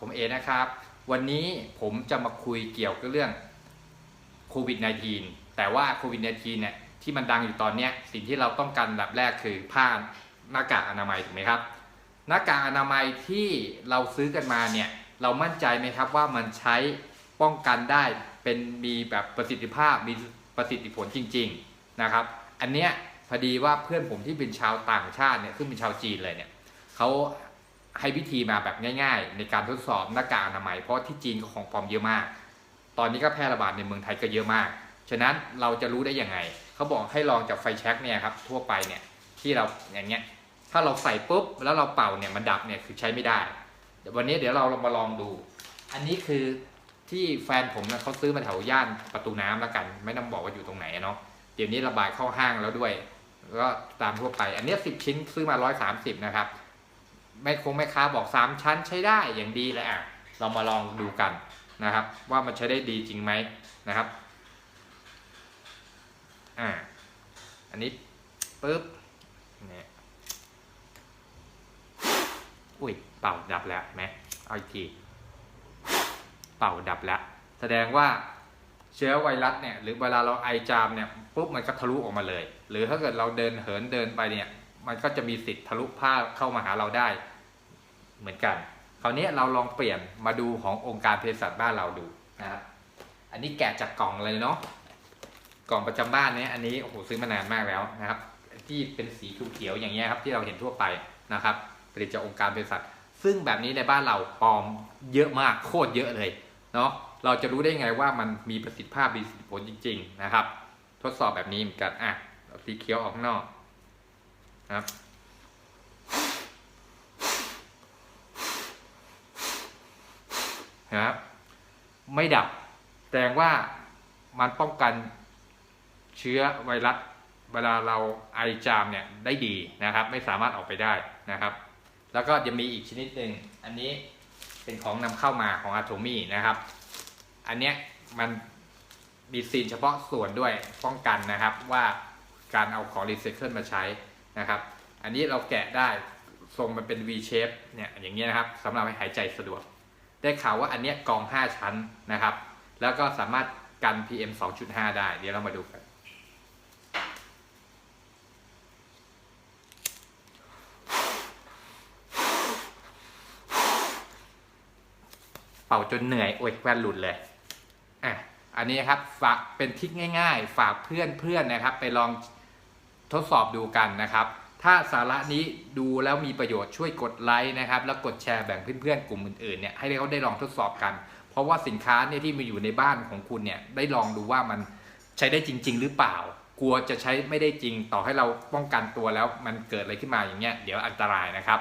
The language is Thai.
ผมเอนะครับ วันนี้ผมจะมาคุยเกี่ยวกับเรื่องโควิด -19 แต่ว่าโควิด -19 เนี่ยที่มันดังอยู่ตอนนี้สิ่งที่เราต้องการอันดับแรกคือผ้าหน้ากากอนามัยถูกไหมครับหน้ากากอนามัยที่เราซื้อกันมาเนี่ยเรามั่นใจไหมครับว่ามันใช้ป้องกันได้เป็นมีแบบประสิทธิภาพมีประสิทธิผลจริง ๆนะครับ อันเนี้ยพอดีว่าเพื่อนผมที่เป็นชาวต่างชาติเนี่ยซึ่งเป็นชาวจีนเลยเนี่ยเขา ให้วิธีมาแบบง่าย ๆ ในการทดสอบหน้ากากอนามัยเพราะที่จีนก็ของปลอมเยอะมาก ตอนนี้ก็แพร่ระบาดในเมืองไทยก็เยอะมาก ฉะนั้นเราจะรู้ได้ยังไง เขาบอกให้ลองจากไฟแช็กเนี่ยครับทั่วไปเนี่ยที่เราอย่างเงี้ยถ้าเราใส่ปุ๊บแล้วเราเป่าเนี่ยมันดับเนี่ยคือใช้ไม่ได้เดี๋ยววันนี้เดี๋ยวเราลองมาลองดู อันนี้คือที่แฟนผมนะเขาซื้อมาแถวย่านประตูน้ำแล้วกัน ไม่ต้องบอกว่าอยู่ตรงไหนเนาะเดี๋ยวนี้ระบายเข้าห้างแล้วด้วย ก็ตามทั่วไป อันนี้สิบชิ้นซื้อมาร้อยสามสิบนะครับ แม่คงแม่ค้าบอกสามชั้นใช้ได้อย่างดีเลยอะเรามาลองดูกันนะครับ ว่ามันใช้ได้ดีจริงไหมนะครับอ่าอันนี้ปุ๊บเนี่ยอุ้ยเป่าดับแล้วไหมเอาอีกทีเป่าดับแล้ว แสดงว่าเชื้อไวรัสเนี่ยหรือเวลาเราไอจามเนี่ยปุ๊บมันก็ทะลุออกมาเลย หรือถ้าเกิดเราเดินเหินเดินไปเนี่ยมันก็จะมีสิทธิ์ทะลุผ้าเข้ามาหาเราได้ เหมือนกัน คราวนี้เราลองเปลี่ยนมาดูขององค์การเภสัชบ้านเราดูนะครับอันนี้แกะจากกล่องเลยเนาะกล่องประจำบ้านเนี่ยอันนี้โอ้โหซื้อมานานมากแล้วนะครับ ที่เป็นสีเขียวๆอย่างเงี้ยครับที่เราเห็นทั่วไปนะครับผลิตจากองค์การเภสัชซึ่งแบบนี้ในบ้านเราปลอมเยอะมากโคตรเยอะเลยเนาะเราจะรู้ได้ไงว่ามันมีประสิทธิภาพมีสิทธิผลจริง ๆ นะครับ ทดสอบแบบนี้เหมือนกันอะสีเขียวออกข้างนอกนะครับ นะครับไม่ดับแสดงว่ามันป้องกันเชื้อไวรัสเวลาเราไอจามเนี่ยได้ดีนะครับ ไม่สามารถออกไปได้นะครับ แล้วก็จะมีอีกชนิดหนึ่งอันนี้เป็นของนำเข้ามาของอะโ m มี่นะครับ อันเนี้ยมันมีซีนเฉพาะส่วนด้วยป้องกันนะครับว่าการเอาของรีไซเคิลมาใช้นะครับ อันนี้เราแกะได้ทรงมันเป็น V shape เนี่ยอย่างเงี้ยนะครับสำหรับให้หายใจสะดวก ได้ข่าวว่าอันเนี้ยกอง 5 ชั้นนะครับ แล้วก็สามารถกัน PM 2.5 ได้ เดี๋ยวเรามาดูกันเป่าจนเหนื่อย โอ้ยแว่นหลุดเลย อะ อันนี้ครับฝากเป็นทิกง่าย ๆ ฝากเพื่อนเพื่อนนะครับ ไปลองทดสอบดูกันนะครับ ถ้าสาระนี้ดูแล้วมีประโยชน์ช่วยกดไลค์นะครับ แล้วกดแชร์แบ่งเพื่อนๆ กลุ่มอื่นๆเนี่ยให้เขาได้ลองทดสอบกัน เพราะว่าสินค้าเนี่ยที่มาอยู่ในบ้านของคุณเนี่ยได้ลองดูว่ามันใช้ได้จริง ๆ หรือเปล่า กลัวจะใช้ไม่ได้จริง ต่อให้เราป้องกันตัวแล้วมันเกิดอะไรขึ้นมาอย่างเงี้ยเดี๋ยวอันตรายนะครับ